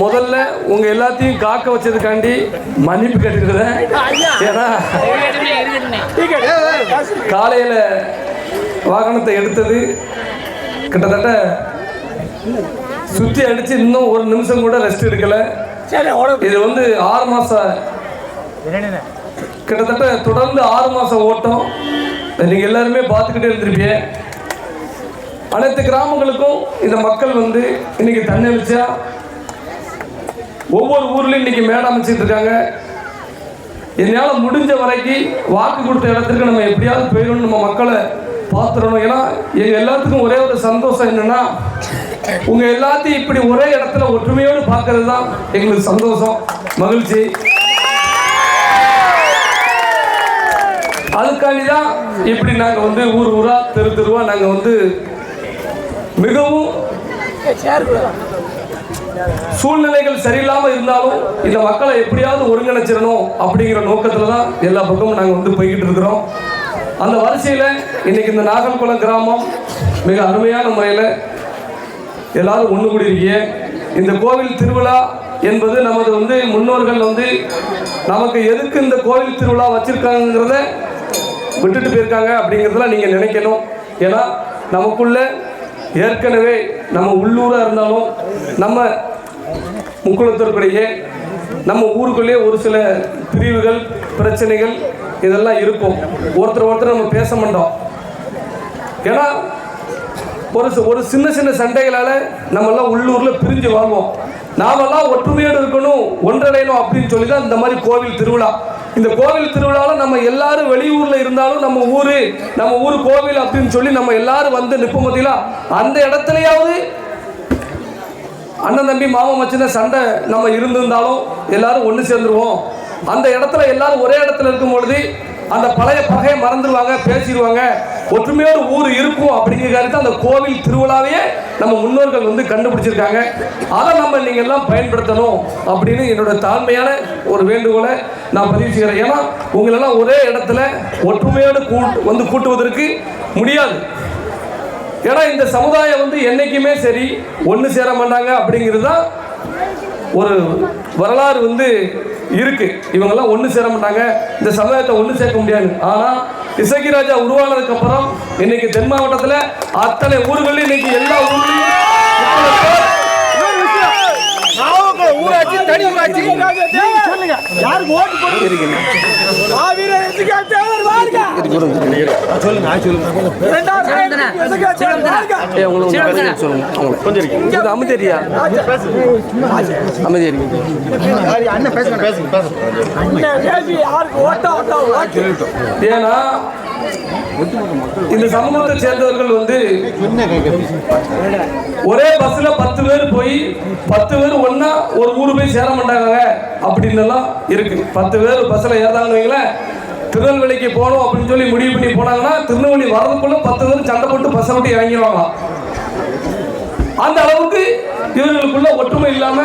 முதல்ல உங்க எல்லாத்தையும் காக்க வச்சதுக்காண்டி மன்னிப்பு கேட்டுக்கிறேன். ஏன்னா காலையில வாகனத்தை எடுத்தது கிட்டத்தட்ட சுத்தி அடிச்சு இன்னும் ஒரு நிமிஷம் கூட ரெஸ்ட் எடுக்கல. இது வந்து ஆறு மாசம் கிட்டத்தட்ட தொடர்ந்து ஆறு மாசம் ஓட்டம். நீங்க எல்லாருமே பார்த்துக்கிட்டே இருந்திருப்பீங்க. அனைத்து கிராமங்களுக்கும் இந்த மக்கள் வந்து இன்னைக்கு தன்னெழுச்சியா ஒவ்வொரு ஊர்லையும் இன்னைக்கு மேடை அமைச்சிட்டு இருக்காங்க. என்னால் முடிஞ்ச வரைக்கும் வாக்கு கொடுத்த இடத்துக்கு நம்ம எப்படியாவது போயிடணும் நம்ம மக்களை பார்த்துடணும். ஏன்னா எங்கள் எல்லாத்துக்கும் ஒரே ஒரு சந்தோஷம் என்னென்னா உங்கள் எல்லாத்தையும் இப்படி ஒரே இடத்துல ஒற்றுமையோடு பார்க்கறது தான் எங்களுக்கு சந்தோஷம் மகிழ்ச்சி. அதுக்காண்டி தான் இப்படி நாங்கள் வந்து ஊர் ஊராக தெரு தெருவாக நாங்கள் வந்து மிகவும் சூழ்நிலைகள் சரியில்லாமல் இருந்தாலும் இந்த மக்களை எப்படியாவது ஒருங்கிணைச்சிடணும் அப்படிங்கிற நோக்கத்தில் தான் எல்லா பக்கமும் நாங்கள் வந்து போய்கிட்டு இருக்கிறோம். அந்த வரிசையில் இன்னைக்கு இந்த நாகல்குளம் கிராமம் மிக அருமையான முறையில் எல்லாரும் ஒன்று கூடியிருக்கீங்க. இந்த கோவில் திருவிழா என்பது நமது வந்து முன்னோர்கள் வந்து நமக்கு எதுக்கு இந்த கோவில் திருவிழா வச்சுருக்காங்கிறத விட்டுட்டு போயிருக்காங்க அப்படிங்கிறதெல்லாம் நீங்கள் நினைக்கணும். ஏன்னா நமக்குள்ள ஏற்கனவே நம்ம உள்ளூராக இருந்தாலும் நம்ம முக்குளத்திற்குள்ளேயே நம்ம ஊருக்குள்ளேயே ஒரு சில பிரிவுகள் பிரச்சனைகள் இதெல்லாம் இருக்கும். ஒருத்தர் ஒருத்தர் நம்ம பேச மாட்டோம். ஏன்னா ஒரு ஒரு சின்ன சின்ன சண்டைகளால் நம்மெல்லாம் உள்ளூரில் பிரிஞ்சு வாழ்வோம். நாமெல்லாம் ஒற்றுமையோடு இருக்கணும் ஒன்றடையணும் அப்படின்னு சொல்லி தான் இந்த மாதிரி கோவில் திருவிழா. இந்த கோவில் திருவிழாவில் நம்ம எல்லாரும் வெளியூரில் இருந்தாலும் நம்ம ஊர் நம்ம ஊர் கோவில் அப்படின்னு சொல்லி நம்ம எல்லாரும் வந்து நிற்போம் பார்த்தீங்களா அந்த இடத்துலையாவது அண்ணன் தம்பி மாமன் மச்சின சண்டை நம்ம இருந்திருந்தாலும் எல்லாரும் ஒன்று சேர்ந்துருவோம். அந்த இடத்துல எல்லாரும் ஒரே இடத்துல இருக்கும் பொழுது அந்த பழைய பகையை மறந்துடுவாங்க பேசிடுவாங்க ஒற்றுமையோடு ஊர் இருக்கும் அப்படிங்கிறது அந்த கோவில் திருவிழாவையே நம்ம முன்னோர்கள் வந்து கண்டுபிடிச்சிருக்காங்க. அதை நம்ம நீங்கள் எல்லாம் பயன்படுத்தணும் அப்படின்னு என்னோட தாழ்மையான ஒரு வேண்டுகோளை நான் பதிவு செய்கிறேன். ஏன்னா உங்களெல்லாம் ஒரே இடத்துல ஒற்றுமையோடு கூ வந்து கூட்டுவதற்கு முடியாது. ஏன்னா இந்த சமுதாயம் வந்து என்றைக்குமே சரி ஒன்று சேர மாட்டாங்க அப்படிங்கிறது தான் ஒரு வரலாறு வந்து இருக்கு. இவங்கெல்லாம் ஒன்று சேர மாட்டாங்க. இந்த சமுதாயத்தை ஒன்று சேர்க்க முடியாது. ஆனால் இசக்கி ராஜா உருவானதுக்கு அப்புறம் இன்னைக்கு தென் மாவட்டத்தில் அத்தனை ஊர்களில் இன்னைக்கு எல்லா ஊர்களிலும் ஊராட்சி தனி ஊராட்சி. யாருக்கு ஓட்டு போடுறீங்க மாவீரர் எதுக்காக தேவர் வாழ்க. சொல்லுங்க சொல்லுங்க. இரண்டாவது எதுக்காக தேவர் வாழ்க. ஏய், உங்களை கொஞ்சம் பேச சொல்லுங்க அவங்களை கொஞ்சம் இருக்கு. கொஞ்சம் அமைதியா அமைதியா இருக்கு அண்ணன் பேசுங்க பேசுங்க பேசுங்க. யாருக்கு ஓட்டா ஓட்டா ஓட்டு? ஏன்னா இந்த சமூகத்தை சேர்ந்தவர்கள் வந்து ஒரே பஸ்ல பத்து பேர் போய் பத்து பேர் ஒண்ணா ஒரு ஊரு போய் சேர மாட்டாங்க அப்படின்னு எல்லாம் இருக்கு. பத்து பேர் பஸ்ல ஏறாங்கன்னு வைங்களேன் திருநெல்வேலிக்கு போகணும் அப்படின்னு சொல்லி முடிவு பண்ணி போனாங்கன்னா திருநெல்வேலி வர்றதுக்குள்ள பத்து பேர் சண்டை போட்டு பஸ்ஸை விட்டு இறங்கிடுவாங்களாம். அந்த அளவுக்கு இவர்களுக்குள்ள ஒற்றுமை இல்லாம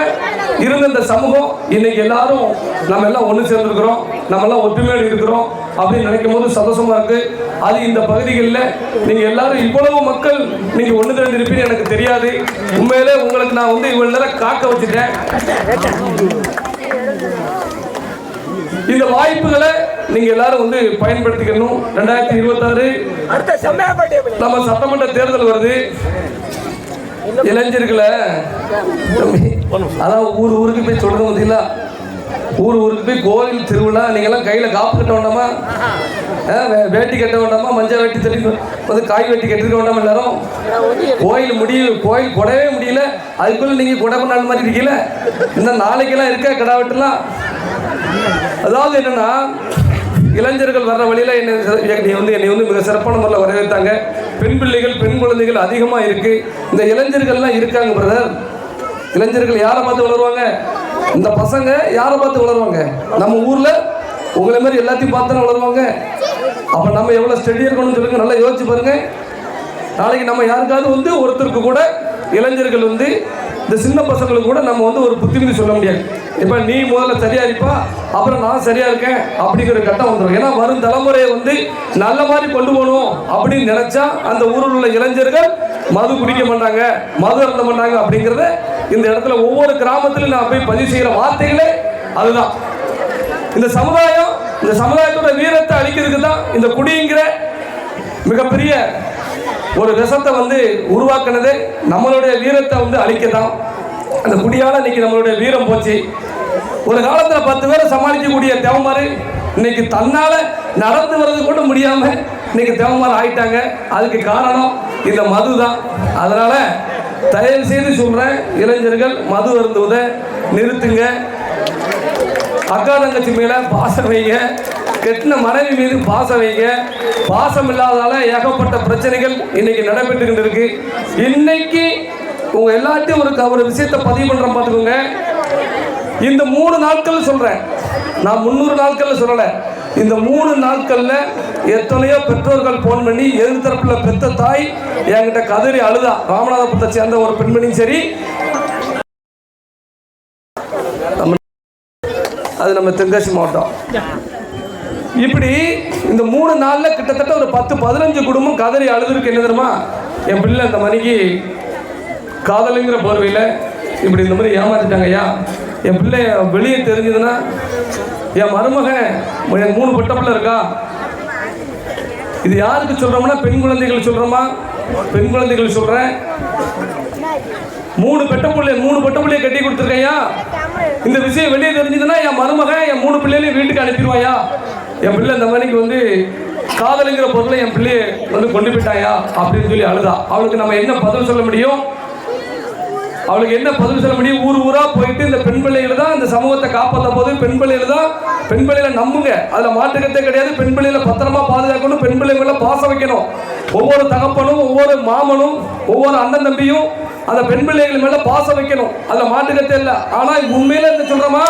இருந்த இந்த சமூகம் இன்னைக்கு எல்லாரும் நம்ம எல்லாம் ஒன்று சேர்ந்துருக்கிறோம் நம்ம எல்லாம் ஒற்றுமையோடு இருக்கிறோம் அப்படின்னு நினைக்கும் போது சந்தோஷமா இருக்கு. அது இந்த பகுதிகளில் நீங்க எல்லாரும் இவ்வளவு மக்கள் நீங்க ஒன்று திரண்டு இருப்பீங்கன்னு எனக்கு தெரியாது. உண்மையிலே உங்களுக்கு நான் வந்து இவ்வளவு நேரம் காக்க வச்சுட்டேன். இந்த வாய்ப்புகளை நீங்க எல்லாரும் வந்து பயன்படுத்திக்கணும். ரெண்டாயிரத்தி அடுத்த செம்மையாப்பட்டே நம்ம சட்டமன்ற தேர்தல் வருது. இளைஞர்களை. அதான் ஊர் ஊருக்கு போய் சொல்றது பார்த்தீங்களா ஊர் ஊருக்கு போய் கோவில் திருவிழா நீங்கள்லாம் கையில் காப்பு கட்ட வேண்டாமா? வே- வேட்டி கட்ட வேண்டாமா? மஞ்சள் வேட்டி தள்ளி வந்து காய் வெட்டி கட்டிருக்க வேண்டாமா எல்லாரும்? கோயில் முடியல கோயில் கொடவே முடியல. அதுக்குள்ள நீங்கள் கொடை கொண்டாடு மாதிரி இருக்கீங்கள இந்த நாளைக்கெல்லாம் இருக்க கடா வெட்டலாம்? அதாவது என்னன்னா இளைஞர்கள் வர்ற வழியில் என்னை நீ வந்து என்னை வந்து மிக சிறப்பான முறையில் வரவேற்றாங்க. பெண் பிள்ளைகள் பெண் குழந்தைகள் அதிகமாக இருக்கு. இந்த இளைஞர்கள்லாம் இருக்காங்க பிரதர் இளைஞர்கள் யாரை பார்த்து வளருவாங்க? இந்த பசங்க யாரை பார்த்து வளருவாங்க? நம்ம ஊரில் உங்களை மாதிரி எல்லாத்தையும் பார்த்து தானே வளருவாங்க. அப்போ நம்ம எவ்வளோ ஸ்டெடியாக இருக்கணும்னு சொல்லுங்க நல்லா யோசிச்சு பாருங்க. நாளைக்கு நம்ம யாருக்காவது வந்து ஒருத்தருக்கு கூட இளைஞர்கள் வந்து இந்த சின்ன பசங்களுக்கு கூட நம்ம வந்து ஒரு புத்திமதி சொல்ல முடியாது. இப்போ நீ முதல்ல சரியா இருப்பா அப்புறம் நான் சரியா இருக்கேன் அப்படிங்கிற கட்டம் வந்துடும் ஏன்னா வரும் தலைமுறையை வந்து நல்ல மாதிரி கொண்டு போகணும் அப்படின்னு நினைச்சா அந்த ஊரில் உள்ள இளைஞர்கள் மது குடிக்க மாட்டாங்க மது அருந்த மாட்டாங்க அப்படிங்கிறத இந்த இடத்துல ஒவ்வொரு கிராமத்திலும் நான் போய் பதிவு செய்கிற வார்த்தைகளே அதுதான். இந்த சமுதாயம் இந்த சமுதாயத்தோட வீரத்தை அழிக்கிறதுக்கு தான் இந்த குடிங்கிற மிகப்பெரிய ஒரு விஷத்தை வந்து உருவாக்குனது நம்மளுடைய வீரத்தை வந்து அழிக்கதான் அந்த குடியால இன்னைக்கு நம்மளுடைய வீரம் போச்சு. ஒரு காலத்தில் பத்து பேரை சமாளிக்கக்கூடிய தேவமாறு இன்னைக்கு தன்னால நடந்து வர்றது கூட முடியாம இன்னைக்கு தேவமாறு ஆயிட்டாங்க. அதுக்கு காரணம் இந்த மது தான். அதனால தயவு செய்து சொல்றேன் இளைஞர்கள் மது அருந்துவதை நிறுத்துங்க. அக்கா தங்கச்சி மேல பாசம் வைங்க. கெட்டின மனைவி மீது பாசம் வைங்க. பாசம் இல்லாதால ஏகப்பட்ட பிரச்சனைகள் இன்னைக்கு நடைபெற்றுக்கிட்டு இருக்கு இன்னைக்கு உங்க எல்லாத்தையும் ஒரு க- ஒரு விஷயத்தை பதிவு பண்றேன் பார்த்துக்கோங்க. இந்த மூணு நாட்கள் சொல்றேன். நான் முந்நூறு நாட்கள்ல சொல்லல. இந்த மூணு நாட்கள்ல எத்தனையோ பெற்றோர்கள் போன் பண்ணி எதிர்த்தரப்புல பெத்த தாய் என்கிட்ட கதறி அழுதா. ராமநாதபுரத்தை சேர்ந்த ஒரு பெண்மணியும் சரி. அது நம்ம தென்காசி மாவட்டம். இப்படி இந்த மூணு நாளில் கிட்டத்தட்ட ஒரு பத்து பதினஞ்சு குடும்பம் கதறி அழுதுருக்கு. என்ன தெரியுமா? என் பிள்ளை இந்த மணிக்கு காதலுங்கிற போர்வையில் இப்படி இந்த மாதிரி ஏமாத்திட்டாங்க ஐயா. என் பிள்ளை வெளியே தெரிஞ்சதுன்னா என் மருமகன் எனக்கு மூணு பொட்ட இருக்கா? இது யாருக்கு சொல்கிறோம்னா பெண் குழந்தைகள் சொல்கிறோமா பெண் குழந்தைகள் சொல்கிறேன் மூணு பெட்ட பிள்ளை மூணு பெட்ட பிள்ளைய கட்டி கொடுத்துருக்கையா இந்த விஷயம் வெளியே தெரிஞ்சதுன்னா என் மருமகன் பிள்ளைகளையும் வீட்டுக்கு அனுப்பிடுவாயா? என் பிள்ளை இந்த மணிக்கு வந்து காதலுங்கிற பொருளை என் பிள்ளைய வந்து கொண்டு போயிட்டாயா? அப்படின்னு சொல்லி அழுதா. அவளுக்கு நம்ம என்ன பதில் சொல்ல முடியும்? அவளுக்கு என்ன பதில் சொல்ல முடியும்? ஊர் ஊரா போயிட்டு இந்த பெண் பிள்ளைகள் தான் இந்த சமூகத்தை காப்பாற்ற போது பெண் பிள்ளைகள் தான் பெண் பிள்ளைகளை நம்புங்க. அதுல மாற்றுக்கத்தே கிடையாது. பெண் பிள்ளைகளை பத்திரமா பாதுகாக்கணும். பெண் பிள்ளைங்களை பாச வைக்கணும். ஒவ்வொரு தகப்பனும் ஒவ்வொரு மாமனும் ஒவ்வொரு அண்ணன் தம்பியும் அந்த பெண் பிள்ளைகள் மேல பாசம் வைக்கணும். அதுல மாற்றுக்கத்தே இல்லை. ஆனா உண்மையில என்ன சொல்றோமா?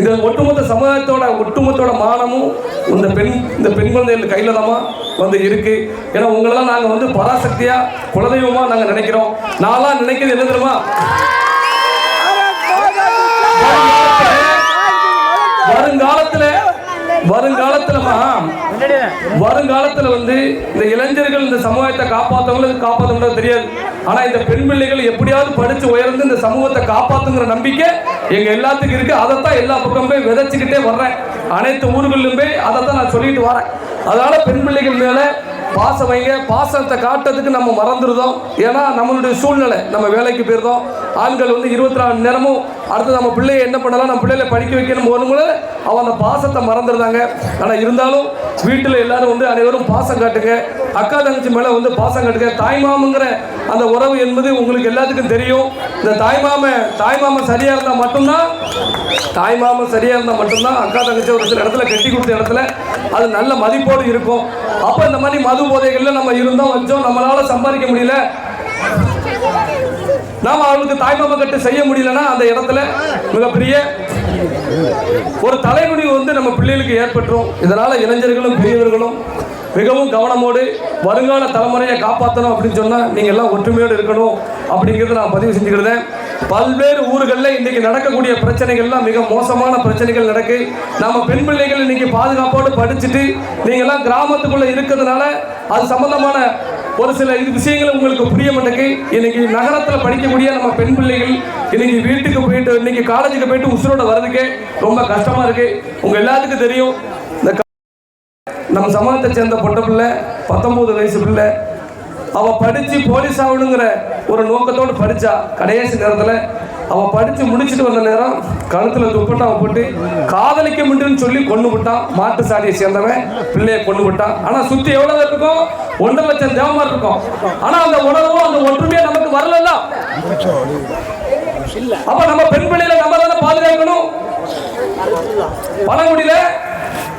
இந்த ஒட்டுமொத்த சமுதாயத்தோட ஒட்டுமொத்தோட மானமும் இந்த பெண் இந்த பெண் குழந்தைகள் கையில் தான் வந்து இருக்கு. ஏன்னா உங்களெல்லாம் நாங்கள் வந்து பராசக்தியா குலதெய்வமா நாங்கள் நினைக்கிறோம். நான்லாம் நினைக்கிறது என்ன தெரியுமா? வருங்காலத்துல வருங்காலத்துலமா வருங்காலத்துல வந்து இந்த இளைஞர்கள் இந்த சமூகத்தை காப்பாத்தவங்களுக்கு காப்பாத்தவங்களுக்கு தெரியாது. ஆனா இந்த பெண் பிள்ளைகள் எப்படியாவது படிச்சு உயர்ந்து இந்த சமூகத்தை காப்பாத்துங்கிற நம்பிக்கை எங்க எல்லாத்துக்கும் இருக்கு. அதைத்தான் எல்லா பக்கம் போய் விதைச்சுக்கிட்டே வர்றேன். அனைத்து ஊர்களிலும் போய் அதைத்தான் நான் சொல்லிட்டு வரேன். அதனால பெண் பிள்ளைகள் மேல பாசம் வைங்க. பாசத்தை காட்டுறதுக்கு நம்ம மறந்துருதோம் ஏன்னா நம்மளுடைய சூழ்நிலை. நம்ம வேலைக்கு போயிருந்தோம். ஆண்கள் வந்து இருபத்தி நாலு நேரமும் அடுத்து நம்ம பிள்ளைய என்ன பண்ணலாம்? நம்ம பிள்ளைகளை படிக்க வைக்கணும். போகும்போது அவன் அந்த பாசத்தை மறந்துருந்தாங்க ஆனால் இருந்தாலும் வீட்டில் எல்லாரும் வந்து அனைவரும் பாசம் காட்டுங்க. அக்கா தங்கச்சி மேலே வந்து பாசம் காட்டுங்க. தாய்மாமங்கிற அந்த உறவு என்பது உங்களுக்கு எல்லாத்துக்கும் தெரியும். இந்த தாய்மாம தாய்மாம சரியாக இருந்தால் மட்டும்தான் தாய்மாமன் சரியாக இருந்தால் மட்டும்தான் அக்கா தங்கச்சி ஒரு சில இடத்துல கட்டி கொடுத்த இடத்துல அது நல்ல மதிப்போடு இருக்கும். அப்போ இந்த மாதிரி மது போதைகளில் நம்ம இருந்தோம் வச்சோம். நம்மளால் சம்பாதிக்க முடியல. நாம அவங்களுக்கு தாய்மாம கட்டு செய்ய முடியலன்னா அந்த இடத்துல மிகப்பெரிய ஒரு தலைமுடிவு வந்து நம்ம பிள்ளைகளுக்கு ஏற்பட்டுரும். இதனால இளைஞர்களும் பெரியவர்களும் மிகவும் கவனமோடு வருங்கால தலைமுறையை காப்பாற்றணும் அப்படின்னு சொன்னால் நீங்கள் எல்லாம் ஒற்றுமையோடு இருக்கணும் அப்படிங்கிறத நான் பதிவு செஞ்சுக்கிறேன் பல்வேறு ஊர்களில் இன்றைக்கி நடக்கக்கூடிய பிரச்சனைகள்லாம் மிக மோசமான பிரச்சனைகள் நடக்கு. நம்ம பெண் பிள்ளைகள் இன்றைக்கி பாதுகாப்போடு படிச்சுட்டு நீங்கள்லாம் எல்லாம் இருக்கிறதுனால அது சம்மந்தமான ஒரு சில இது விஷயங்கள் உங்களுக்கு புரிய மாட்டேங்குது இன்னைக்கு நகரத்தில் படிக்கக்கூடிய நம்ம பெண் பிள்ளைகள் இன்னைக்கு வீட்டுக்கு போயிட்டு இன்னைக்கு காலேஜுக்கு போயிட்டு உசுரோட வர்றதுக்கே ரொம்ப கஷ்டமா இருக்கு. உங்க எல்லாத்துக்கும் தெரியும். இந்த நம்ம சமூகத்தை சேர்ந்த பொட்ட பிள்ளை பத்தொன்பது வயசு பிள்ளை. அவ படிச்சு போலீஸ் ஆகணுங்கிற ஒரு நோக்கத்தோடு படிச்சா கடைசி நேரத்தில் அவ படிச்சு முடிச்சுட்டு வந்த நேரம் கழுத்துல துப்பட்டா போட்டு காதலிக்க முடியும்னு சொல்லி கொண்டு விட்டான். மாட்டு சாடியை சேர்ந்தவன் பிள்ளைய கொண்டு விட்டான். ஆனா சுத்தி எவ்வளவு இருக்கும்? ஒன்றரை லட்சம் தேவமார் இருக்கும். ஆனா அந்த உணர்வும் அந்த ஒன்றுமே நமக்கு வரல அப்ப நம்ம பெண் பிள்ளைகளை நம்ம தானே பாதுகாக்கணும்? பழங்குடியில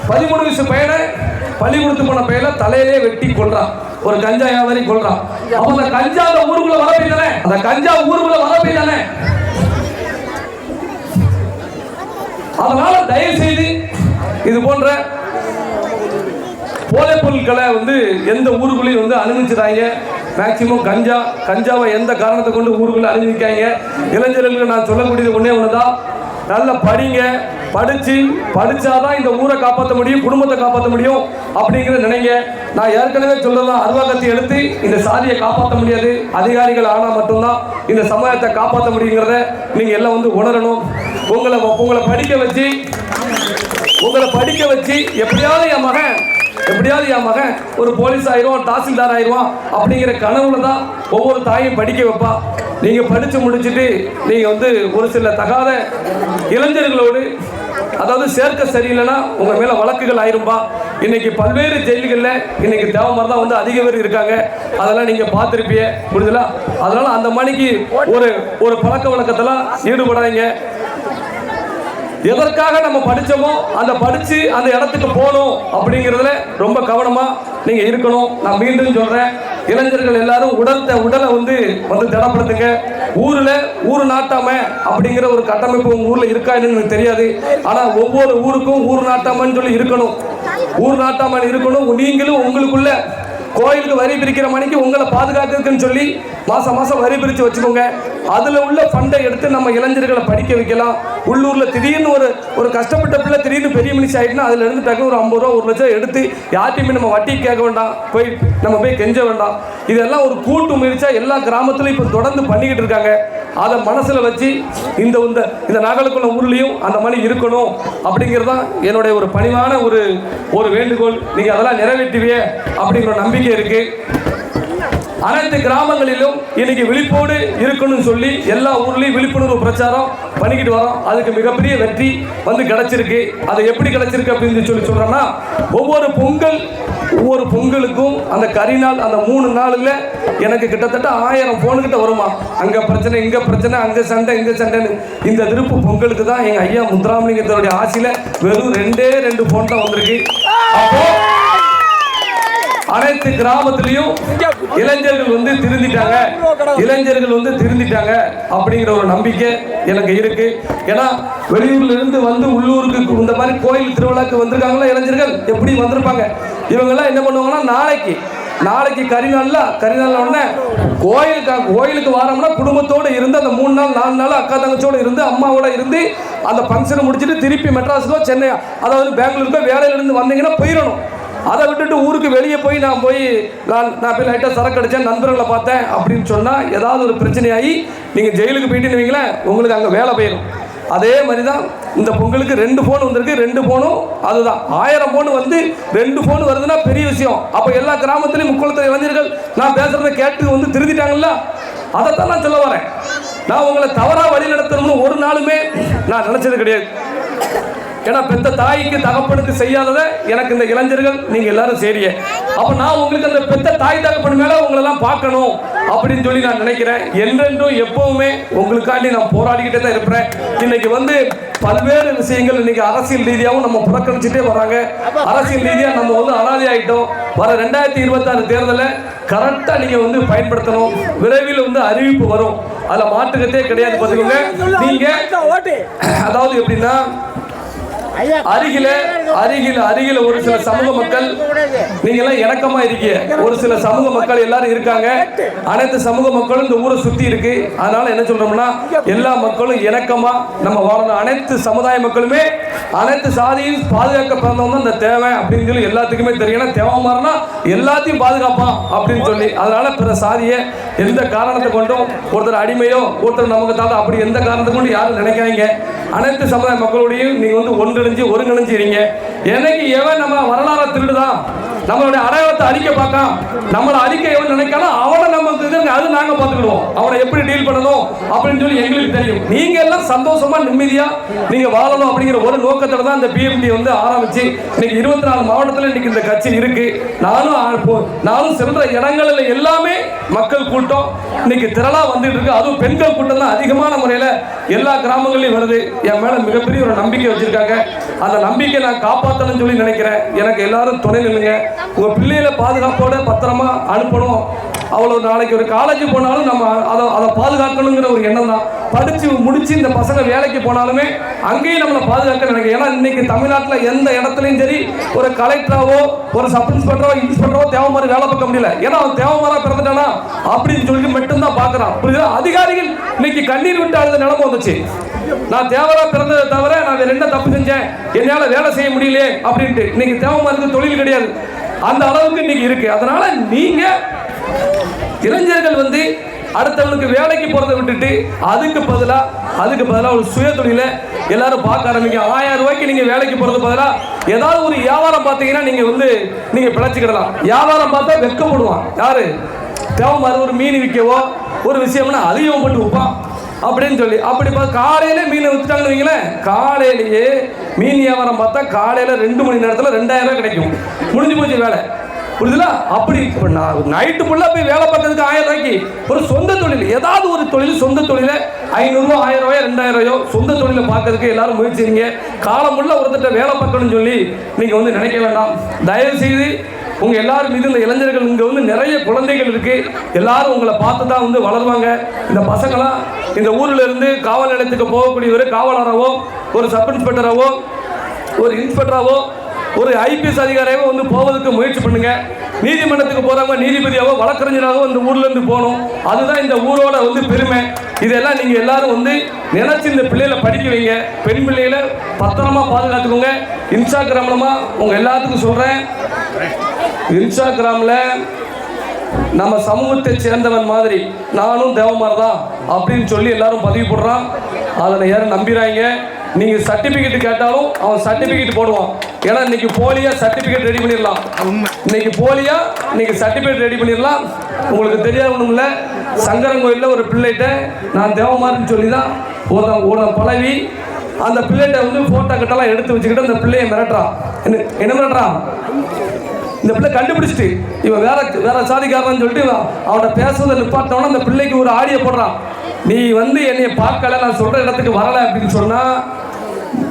பதிமூணு வயசு பையனை பள்ளி கொடுத்து போன பையனை தலையிலே வெட்டி கொள்றான் ஒரு கஞ்சா வியாபாரி கொள்றான் அப்ப அந்த கஞ்சா அந்த ஊருக்குள்ள வர தானே? அந்த கஞ்சா ஊருக்குள்ள வர தானே? அதனால தயவு செய்து இது போன்ற போதைப் பொருட்களை வந்து எந்த ஊருக்குள்ளேயும் வந்து அனுமதிச்சிடாங்க மேக்சிமம் கஞ்சா கஞ்சாவை எந்த காரணத்தை கொண்டு ஊருக்குள்ளே அனுமதிக்காங்க இளைஞர்களுக்கு நான் சொல்லக்கூடியது ஒன்றே ஒன்று தான் நல்லா படிங்க. படித்து படித்தாதான் இந்த ஊரை காப்பாற்ற முடியும் குடும்பத்தை காப்பாற்ற முடியும் அப்படிங்கிறத நினைங்க. நான் ஏற்கனவே சொல்லலாம் அருவாக்கத்தை எடுத்து இந்த சாதியை காப்பாற்ற முடியாது. அதிகாரிகள் ஆனால் மட்டும்தான் இந்த சமுதாயத்தை காப்பாற்ற முடியுங்கிறத நீங்கள் எல்லாம் வந்து உணரணும். உங்களை உங்களை படிக்க வச்சு உங்களை படிக்க வச்சு எப்படியாவது என் மகன் எப்படியாவது என் மகன் ஒரு போலீஸ் ஆயிடுவான் தாசில்தார் ஆயிடுவான் அப்படிங்கிற கனவுல தான் ஒவ்வொரு தாயும் படிக்க வைப்பா. நீங்க படிச்சு முடிச்சுட்டு நீங்க வந்து ஒரு சில தகாத இளைஞர்களோடு அதாவது சேர்க்க சரியில்லைன்னா உங்க மேல வழக்குகள் ஆயிரும்பா. இன்னைக்கு பல்வேறு ஜெயில்களில் இன்னைக்கு தேவமாரி தான் வந்து அதிக பேர் இருக்காங்க. அதெல்லாம் நீங்க பார்த்துருப்பீங்க. புரியுதுல அதனால அந்த மணிக்கு ஒரு ஒரு பழக்க வழக்கத்தெல்லாம் ஈடுபடாதீங்க. எதற்காக நம்ம படித்தோமோ அந்த படித்து அந்த இடத்துக்கு போகணும் அப்படிங்கிறதுல ரொம்ப கவனமாக நீங்கள் இருக்கணும். நான் மீண்டும் சொல்கிறேன் இளைஞர்கள் எல்லாரும் உடலத்தை உடலை வந்து வந்து திடப்படுத்துங்க. ஊரில் ஊர் நாட்டாம அப்படிங்கிற ஒரு கட்டமைப்பு உங்கள் ஊரில் இருக்கா என்னன்னு எனக்கு தெரியாது. ஆனால் ஒவ்வொரு ஊருக்கும் ஊர் நாட்டாமன்னு சொல்லி இருக்கணும். ஊர் நாட்டாமன் இருக்கணும். நீங்களும் உங்களுக்குள்ள கோயிலுக்கு வரி பிரிக்கிற மணிக்கு உங்களை பாதுகாக்கிறதுக்குன்னு சொல்லி மாதம் மாதம் வரி பிரித்து வச்சுக்கோங்க. அதில் உள்ள ஃபண்டை எடுத்து நம்ம இளைஞர்களை படிக்க வைக்கலாம். உள்ளூரில் திடீர்னு ஒரு ஒரு கஷ்டப்பட்ட பிள்ளை திடீர்னு பெரிய மனுஷன் ஆகிட்டுனா அதில் இருந்து டக்கு ஒரு ஐம்பது ரூபா ஒரு லட்சம் எடுத்து யார்ட்டையுமே நம்ம வட்டி கேட்க வேண்டாம். போய் நம்ம போய் கெஞ்ச வேண்டாம். இதெல்லாம் ஒரு கூட்டு முயற்சியாக எல்லா கிராமத்துலையும் இப்போ தொடர்ந்து பண்ணிக்கிட்டு இருக்காங்க. அதை மனசில் வச்சு இந்த இந்த இந்த நகலுக்குள்ள ஊர்லயும் அந்த மணி இருக்கணும் அப்படிங்கிறது தான் என்னுடைய ஒரு பணிவான ஒரு ஒரு வேண்டுகோள். நீங்கள் அதெல்லாம் நிறைவேற்றுவியே அப்படிங்கிற ஒரு நம்பிக்கை இருக்குது அனைத்து கிராமங்களிலும் இன்னைக்கு விழிப்போடு இருக்கணும்னு சொல்லி எல்லா ஊர்லேயும் விழிப்புணர்வு பிரச்சாரம் பண்ணிக்கிட்டு வரோம். அதுக்கு மிகப்பெரிய வெற்றி வந்து கிடைச்சிருக்கு. அது எப்படி கிடைச்சிருக்கு அப்படின்னு சொல்லி சொல்றோம்னா ஒவ்வொரு பொங்கல் ஒவ்வொரு பொங்கலுக்கும் அந்த கரிநாள் அந்த மூணு நாளில் எனக்கு கிட்டத்தட்ட ஆயிரம் ஃபோனுக்கிட்ட வருமா? அங்கே பிரச்சனை இங்கே பிரச்சனை அங்கே சண்டை இங்கே சண்டைன்னு. இந்த திருப்பு பொங்கலுக்கு தான் எங்கள் ஐயா முத்துராமலிங்கத்தோடைய ஆசையில் வெறும் ரெண்டே ரெண்டு ஃபோன் தான் வந்திருக்கு. அப்போ அனைத்து கிராமத்திலையும் இளைஞர்கள் வந்து திருந்திட்டாங்க. இளைஞர்கள் வந்து திருந்திட்டாங்க அப்படிங்கிற ஒரு நம்பிக்கை எனக்கு இருக்கு. ஏன்னா வெளியூர்ல இருந்து வந்து உள்ளூருக்கு இந்த மாதிரி கோயில் திருவிழாக்கு வந்திருக்காங்களா இளைஞர்கள்? எப்படி வந்திருப்பாங்க. இவங்க எல்லாம் என்ன பண்ணுவாங்கன்னா நாளைக்கு நாளைக்கு கரிநாள்ல கரிநாள் உடனே கோயிலுக்கு கோயிலுக்கு வாரோம்னா குடும்பத்தோடு இருந்து அந்த மூணு நாள் நாலு நாள் அக்கா தங்கச்சோடு இருந்து அம்மாவோட இருந்து அந்த ஃபங்க்ஷனை முடிச்சுட்டு திருப்பி மெட்ராஸுக்கோ சென்னையா அதாவது பெங்களூருக்கோ வேலையிலிருந்து வந்தீங்கன்னா போயிடணும். அதை விட்டுட்டு ஊருக்கு வெளியே போய் நான் போய் நான் நான் போய் லைட்டாக சரக்கு அடித்தேன் நண்பர்களை பார்த்தேன் அப்படின்னு சொன்னால் ஏதாவது ஒரு பிரச்சனையாகி நீங்கள் ஜெயிலுக்கு போயிட்டு வைங்களேன் உங்களுக்கு அங்கே வேலை போயிடும் அதே மாதிரி தான் இந்த பொங்கலுக்கு ரெண்டு ஃபோன் வந்திருக்கு ரெண்டு ஃபோனும் அதுதான். ஆயிரம் ஃபோன் வந்து ரெண்டு ஃபோன் வருதுன்னா பெரிய விஷயம். அப்போ எல்லா கிராமத்துலேயும் முக்குளத்தில் இளைஞர்கள் நான் பேசுகிறத கேட்டு வந்து திருந்திட்டாங்கல்ல? அதைத்தான் நான் சொல்ல வரேன். நான் உங்களை தவறாக வழி நடத்தணும்னு ஒரு நாளுமே நான் நினச்சது கிடையாது. ஏன்னா பெத்த தாய்க்கு தகப்பனுக்கு செய்யாததை எனக்கு இந்த இளைஞர்கள் நீங்க எல்லாரும் சரியே. அப்ப நான் உங்களுக்கு அந்த பெத்த தாய் தகப்பன் மேல உங்களெல்லாம் பார்க்கணும் அப்படின்னு சொல்லி நான் நினைக்கிறேன். என்றென்றும் எப்பவுமே உங்களுக்காண்டி நான் போராடிக்கிட்டே தான் இருப்பேன். இன்னைக்கு வந்து பல்வேறு விஷயங்கள் இன்னைக்கு அரசியல் ரீதியாகவும் நம்ம புறக்கணிச்சுட்டே வராங்க. அரசியல் ரீதியாக நம்ம வந்து அனாதி ஆகிட்டோம் வர ரெண்டாயிரத்தி இருபத்தாறு தேர்தலை கரெக்டாக நீங்கள் வந்து பயன்படுத்தணும். விரைவில் வந்து அறிவிப்பு வரும். அதில் மாற்றுக்கத்தே கிடையாது பார்த்துக்கோங்க. நீங்கள் அதாவது எப்படின்னா அருகில அருகில அருகில ஒரு சில சமூக மக்கள் நீங்க எல்லாம் இணக்கமா இருக்கீங்க. ஒரு சில சமூக மக்கள் எல்லாரும் இருக்காங்க. அனைத்து சமூக மக்களும் இந்த ஊரை சுத்தி இருக்கு. அதனால என்ன சொல்றோம்னா எல்லா மக்களும் இணக்கமா நம்ம வாழணும் அனைத்து சமுதாய மக்களுமே அனைத்து சாதியும் பாதுகாக்க பிறந்தவங்க தான் இந்த தேவை அப்படின்னு சொல்லி எல்லாத்துக்குமே தெரியும். தேவை மாறினா எல்லாத்தையும் பாதுகாப்பான் அப்படின்னு சொல்லி. அதனால பிற சாதியை எந்த காரணத்தை கொண்டும் ஒருத்தர் அடிமையோ ஒருத்தர் நமக்கு தாத்தா அப்படி எந்த காரணத்தை கொண்டு யாரும் நினைக்காதீங்க. அனைத்து சமுதாய மக்களோடையும் நீங்கள் வந்து ஒன்றிணைஞ்சு ஒருங்கிணைஞ்சு இருங்க. எனக்கு எவன் நம்ம வரலாறை திருடுதான்? நம்மளுடைய அடையாளத்தை அறிக்கை பார்க்கான் நம்மளை அறிக்கை எவன் நினைக்காலும் அவனை நம்ம அது நாங்க பார்த்துக்கிடுவோம். அவனை எப்படி டீல் பண்ணணும் அப்படின்னு சொல்லி எங்களுக்கு தெரியும். நீங்க எல்லாம் சந்தோஷமா நிம்மதியா நீங்க வாழணும் அப்படிங்கிற ஒரு நோக்கத்துல தான் இந்த பிஎம்டி வந்து ஆரம்பிச்சு இன்னைக்கு இருபத்தி நாலு மாவட்டத்தில் இன்னைக்கு இந்த கட்சி இருக்கு. நானும் நானும் சென்ற இடங்கள்ல எல்லாமே மக்கள் கூட்டம் இன்னைக்கு திரளா வந்துட்டு இருக்கு. அதுவும் பெண்கள் கூட்டம் தான் அதிகமான முறையில எல்லா கிராமங்களையும் வருது. என் மேல மிகப்பெரிய ஒரு நம்பிக்கை வச்சிருக்காங்க. அந்த நம்பிக்கை நான் காப்பாற்றணும்னு சொல்லி நினைக்கிறேன். எனக்கு எல்லாரும் துணை நில்லுங்க. உங்கள் பிள்ளைகளை பாதுகாப்போட பத்திரமா அனுப்பணும். அவ்வளோ நாளைக்கு ஒரு காலேஜ் போனாலும் நம்ம அதை அதை பாதுகாக்கணுங்கிற ஒரு எண்ணம் தான். படித்து முடிச்சு இந்த பசங்க வேலைக்கு போனாலுமே அங்கேயும் நம்மளை பாதுகாக்க நினைக்கிறேன். ஏன்னா இன்னைக்கு தமிழ்நாட்டில் எந்த இடத்துலையும் சரி ஒரு கலெக்டராவோ ஒரு சப் இன்ஸ்பெக்டரோ இன்ஸ்பெக்டரோ மாதிரி வேலை பார்க்க முடியல. ஏன்னா அவன் தேவமாரா பிறந்துட்டானா? அப்படின்னு சொல்லிட்டு மட்டும்தான் பார்க்குறான். புரியுதா? அதிகாரிகள் இன்னைக்கு கண்ணீர் விட்டு அழுத நிலம வந்துச்சு. நான் தேவரா பிறந்ததை தவிர நான் ரெண்ட என்ன தப்பு செஞ்சேன்? என்னால் வேலை செய்ய முடியலையே அப்படின்ட்டு. இன்னைக்கு தேவமாருக்கு தொழில் கிடையாது. அந்த அளவுக்கு இன்னைக்கு இருக்கு. அதனால நீங்க இளைஞர்கள் வந்து அடுத்தவனுக்கு வேலைக்கு போறதை விட்டுட்டு அதுக்கு பதிலா அதுக்கு பதிலா ஒரு சுய தொழில எல்லாரும் பார்க்க ஆரம்பிங்க. ஆயிரம் ரூபாய்க்கு நீங்க வேலைக்கு போறது பதிலா ஏதாவது ஒரு வியாபாரம் பார்த்தீங்கன்னா நீங்க வந்து நீங்க பிழைச்சிக்கிடலாம். வியாபாரம் பார்த்தா வெக்கப்படுவான். யாரு? தேவை ஒரு மீன் விற்கவோ ஒரு விஷயம்னா அதையும் போட்டு வைப்பான் அப்படின்னு சொல்லி அப்படி பார்த்து காலையில மீன் வித்துட்டாங்கன்னு வைங்களேன் காலையிலேயே மீன் வியாபாரம் பார்த்தா காலையில ரெண்டு மணி நேரத்தில் ரெண்டாயிரம் ரூபாய் கிடைக்கும். முடிஞ்சு போச்சு வேலை. புரியுதுல அப்படி இப்போ நான் நைட்டு ஃபுல்லாக போய் வேலை பார்க்கறதுக்கு ஆயிரம் ரூபாய்க்கு. ஒரு சொந்த தொழில் ஏதாவது ஒரு தொழில் சொந்த தொழில ஐநூறுரூவா ஆயிரம் ரூபாயோ ரெண்டாயிரம் ரூபாயோ சொந்த தொழிலை பார்க்கறதுக்கு எல்லாரும் முயற்சி செய்யுங்க காலம் உள்ள ஒருத்தட்ட வேலை பார்க்கணும்னு சொல்லி நீங்கள் வந்து நினைக்க வேண்டாம். தயவு உங்கள் உங்க எல்லாரும் மீது இந்த இளைஞர்கள் இங்க வந்து நிறைய குழந்தைகள் இருக்கு. எல்லாரும் உங்களை பார்த்து தான் வந்து வளருவாங்க. இந்த பசங்களாம் இந்த ஊர்ல இருந்து காவல் நிலையத்துக்கு போகக்கூடிய ஒரு காவலராகவோ ஒரு சப் இன்ஸ்பெக்டராகவோ ஒரு இன்ஸ்பெக்டராகவோ ஒரு ஐபிஎஸ் அதிகாரியாகவோ வந்து போவதற்கு முயற்சி பண்ணுங்க. நீதிமன்றத்துக்கு போறவங்க நீதிபதியாகவோ வழக்கறிஞராகவோ இந்த ஊர்ல இருந்து போகணும். அதுதான் இந்த ஊரோட வந்து பெருமை. இதெல்லாம் நீங்கள் எல்லாரும் வந்து நினச்சி இந்த பிள்ளைகளை படிக்க வைங்க. பெண் பிள்ளைகளை பத்திரமா பாதுகாத்துக்கோங்க. இன்ஸ்டாகிராம் உங்கள் எல்லாத்துக்கும் சொல்கிறேன் இன்ஸ்டாகிராமில் நம்ம சமூகத்தை சேர்ந்தவன் மாதிரி நானும் தேவமார் தான் அப்படின்னு சொல்லி எல்லாரும் பதிவு போடுறான். அதில் யாரும் நம்பிடுறாங்க நீங்கள் சர்டிஃபிகேட் கேட்டாலும் அவன் சர்டிஃபிகேட் போடுவான். ஏன்னா இன்னைக்கு போலியா சர்டிஃபிகேட் ரெடி பண்ணிடலாம். இன்னைக்கு போலியா இன்னைக்கு சர்டிஃபிகேட் ரெடி பண்ணிடலாம். உங்களுக்கு தெரியாத ஒன்றும் இல்லை சங்கரங்கோயிலில் ஒரு பிள்ளைகிட்ட நான் தேவமார்னு சொல்லி தான் ஒரு ஒரு பழவி அந்த பிள்ளைகிட்ட வந்து ஃபோட்டோ கிட்டலாம் எடுத்து வச்சுக்கிட்டு அந்த பிள்ளையை மிரட்டுறான். என்ன என்ன மிரட்டுறான்? இந்த பிள்ளை கண்டுபிடிச்சிட்டு இவன் வேற வேற சாதிக்காரன்னு சொல்லிட்டு அவன்கிட்ட பேசுறதை நிப்பாட்டவன அந்த பிள்ளைக்கு ஒரு ஆடியோ போடுறான். நீ வந்து என்னைய பார்க்கல நான் சொல்ற இடத்துக்கு வரல அப்படின்னு சொன்னா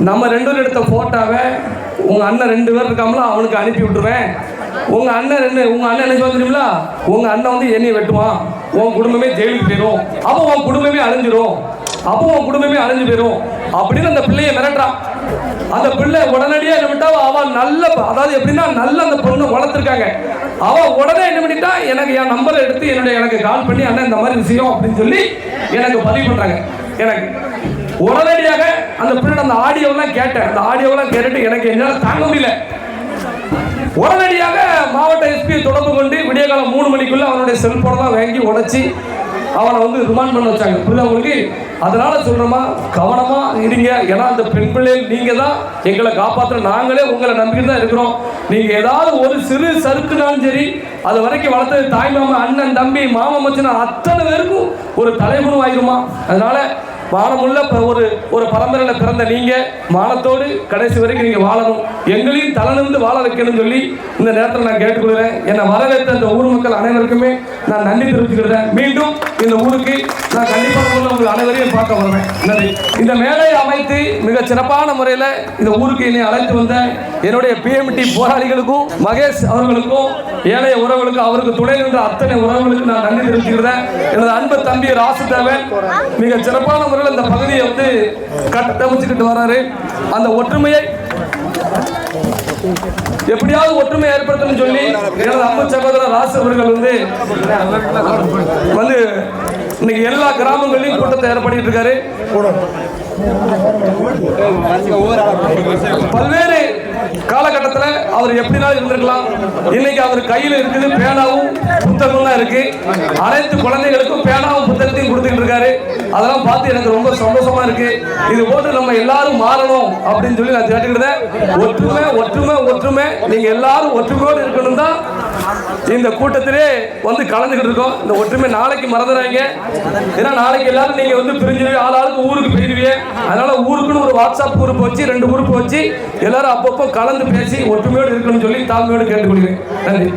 நம்ம ரெண்டு எடுத்த போட்டோவை உங்க அண்ணன் ரெண்டு பேர் இருக்காமல அவனுக்கு அனுப்பி விட்டுருவேன். உங்க அண்ணன் ரெண்டு உங்க அண்ணன் என்ன சொல்லுங்களா உங்க அண்ணன் வந்து என்னைய வெட்டுவான். உன் குடும்பமே ஜெயிலுக்கு போயிடும் அப்போ உன் குடும்பமே அழிஞ்சிடும் அப்போ உன் குடும்பமே அழிஞ்சு போயிடும் அப்படின்னு அந்த பிள்ளைய மிரட்டுறான். அந்த பிள்ளை உடனடியாக என்ன பண்ணிட்டா அவன் நல்ல அதாவது எப்படின்னா நல்ல அந்த பொண்ணு வளர்த்துருக்காங்க. அவன் உடனே என்ன பண்ணிட்டா எனக்கு என் நம்பரை எடுத்து என்னுடைய எனக்கு கால் பண்ணி அண்ணன் இந்த மாதிரி விஷயம் அப்படின்னு சொல்லி எனக்கு பதிவு பண்றாங்க. எனக்கு உடனடியாக அந்த பிள்ளை அந்த ஆடியோலாம் கேட்டேன். அந்த ஆடியோலாம் கேட்டுட்டு எனக்கு என்னால் தாங்க முடியல. உடனடியாக மாவட்ட எஸ்பியை தொடர்பு கொண்டு விடியகாலம் மூணு மணிக்குள்ள அவனுடைய செல்போனெல்லாம் வாங்கி உடச்சி அவனை வந்து ரிமாண்ட் பண்ண வச்சாங்க. புரியுதா உங்களுக்கு? அதனால சொல்றோமா கவனமா இருங்க. ஏன்னா அந்த பெண் பிள்ளைகள் நீங்க தான் எங்களை காப்பாற்ற நாங்களே உங்களை நம்பிக்கிட்டு தான் இருக்கிறோம். நீங்க ஏதாவது ஒரு சிறு சறுக்குனாலும் சரி அது வரைக்கும் வளர்த்தது தாய் மாமா அண்ணன் தம்பி மாமா மச்சனா அத்தனை பேருக்கும் ஒரு தலைமுறை ஆயிருமா? அதனால வானமுள்ள ஒரு ஒரு பரம்பரையில் பிறந்த நீங்கள் வானத்தோடு கடைசி வரைக்கும் நீங்கள் வாழணும். எங்களையும் தலனிருந்து வாழ வைக்கணும்னு சொல்லி இந்த நேரத்தில் நான் கேட்டுக்கொள்கிறேன். என்னை வரவேற்ற அந்த ஊர் மக்கள் அனைவருக்குமே நான் நன்றி தெரிவிச்சுக்கிறேன். மீண்டும் இந்த ஊருக்கு நான் கண்டிப்பாக உள்ள உங்கள் அனைவரையும் பார்க்க வருவேன். நன்றி. இந்த மேலையை அமைத்து மிக சிறப்பான முறையில் இந்த ஊருக்கு என்னை அழைத்து வந்த என்னுடைய பிஎம்டி போராளிகளுக்கும் மகேஷ் அவர்களுக்கும் ஏழைய உறவுகளுக்கும் அவருக்கு துணை நின்ற அத்தனை உறவுகளுக்கு நான் நன்றி தெரிவிச்சுக்கிறேன். எனது அன்பு தம்பி ராசு தேவன் மிக சிறப்பான அவர்கள் அந்த பகுதியை வந்து கட்டமைச்சுக்கிட்டு வராரு. அந்த ஒற்றுமையை எப்படியாவது ஒற்றுமை ஏற்படுத்தணும் சொல்லி எனது அம்மு சகோதரர் ராசு அவர்கள் வந்து வந்து இன்னைக்கு எல்லா கிராமங்களிலும் கூட்டத்தை ஏற்படுத்திட்டு இருக்காரு. பல்வேறு காலகட்டத்தில் அவர் எப்படினாலும் இருந்திருக்கலாம். இன்னைக்கு அவர் கையில் இருக்குது பேனாவும் புத்தகம்லாம் இருக்கு. அனைத்து குழந்தைகளுக்கும் பேனாவும் புத்தகத்தையும் கொடுத்துட்டு இருக்காரு. அதெல்லாம் பார்த்து எனக்கு ரொம்ப சந்தோஷமா இருக்கு. இது போட்டு நம்ம எல்லாரும் மாறணும் அப்படின்னு சொல்லி நான் கேட்டுக்கிட்டேன் ஒற்றுமை ஒற்றுமை ஒற்றுமை. நீங்க எல்லாரும் ஒற்றுமையோடு இருக்கணும் தான் இந்த கூட்டத்திலே வந்து கலந்துக்கிட்டு இருக்கோம். இந்த ஒற்றுமை நாளைக்கு மறந்துடாங்க ஏன்னா நாளைக்கு எல்லாரும் நீங்க வந்து பிரிஞ்சிருவீங்க ஆள் ஆளுக்கு ஊருக்கு போயிருவீங்க. அதனால ஊருக்குன்னு ஒரு வாட்ஸ்அப் குரூப் வச்சு ரெண்டு குரூப் வச்சு எல்லாரும் அப்பப்போ கலந்து பேசி ஒற்றுமையோடு இருக்கணும்னு சொல்லி தாழ்மையோடு கேட்டுக்கொள்கிறேன். நன்றி.